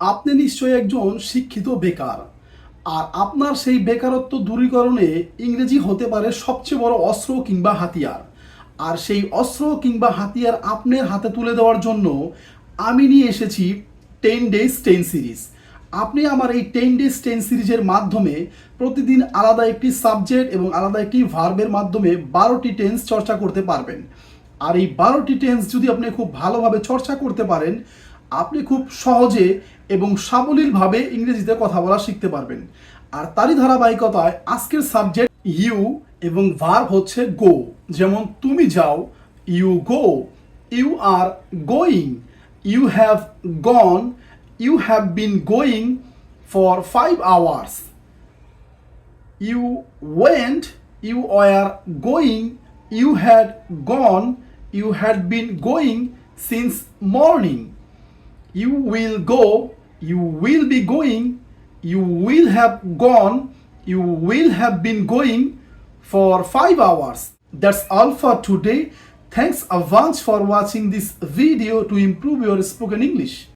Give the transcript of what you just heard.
আপনি নিশ্চয়ই একজন শিক্ষিত বেকার। আর আপনার সেই বেকারত্ব দূরীকরণে ইংরেজি হতে পারে সবচেয়ে বড় অস্ত্র কিংবা হাতিয়ার। আর সেই অস্ত্র কিংবা হাতিয়ার আপনার হাতে তুলে দেওয়ার জন্য আমি নিয়ে এসেছি টেন ডেজ টেন সিরিজ। আপনি আমার এই টেন ডেজ টেন সিরিজের মাধ্যমে প্রতিদিন আলাদা একটি সাবজেক্ট এবং আলাদা একটি ভার্বের মাধ্যমে বারোটি টেন্স চর্চা করতে পারবেন। আর এই বারোটি টেন্স যদি আপনি খুব ভালোভাবে চর্চা করতে পারেন আপনি খুব সহজে এবং সাবলীলভাবে ইংরেজিতে কথা বলা শিখতে পারবেন। আর তারই ধারাবাহিকতায় আজকের সাবজেক্ট ইউ এবং ভার্ব হচ্ছে গো। যেমন তুমি যাও, you go, you are going, you have gone, you have been going for five hours. You went, you were going, you had gone, you had been going since morning. You will go, you will be going, you will have gone, you will have been going for five hours. That's all for today. Thanks a bunch for watching this video to improve your spoken English.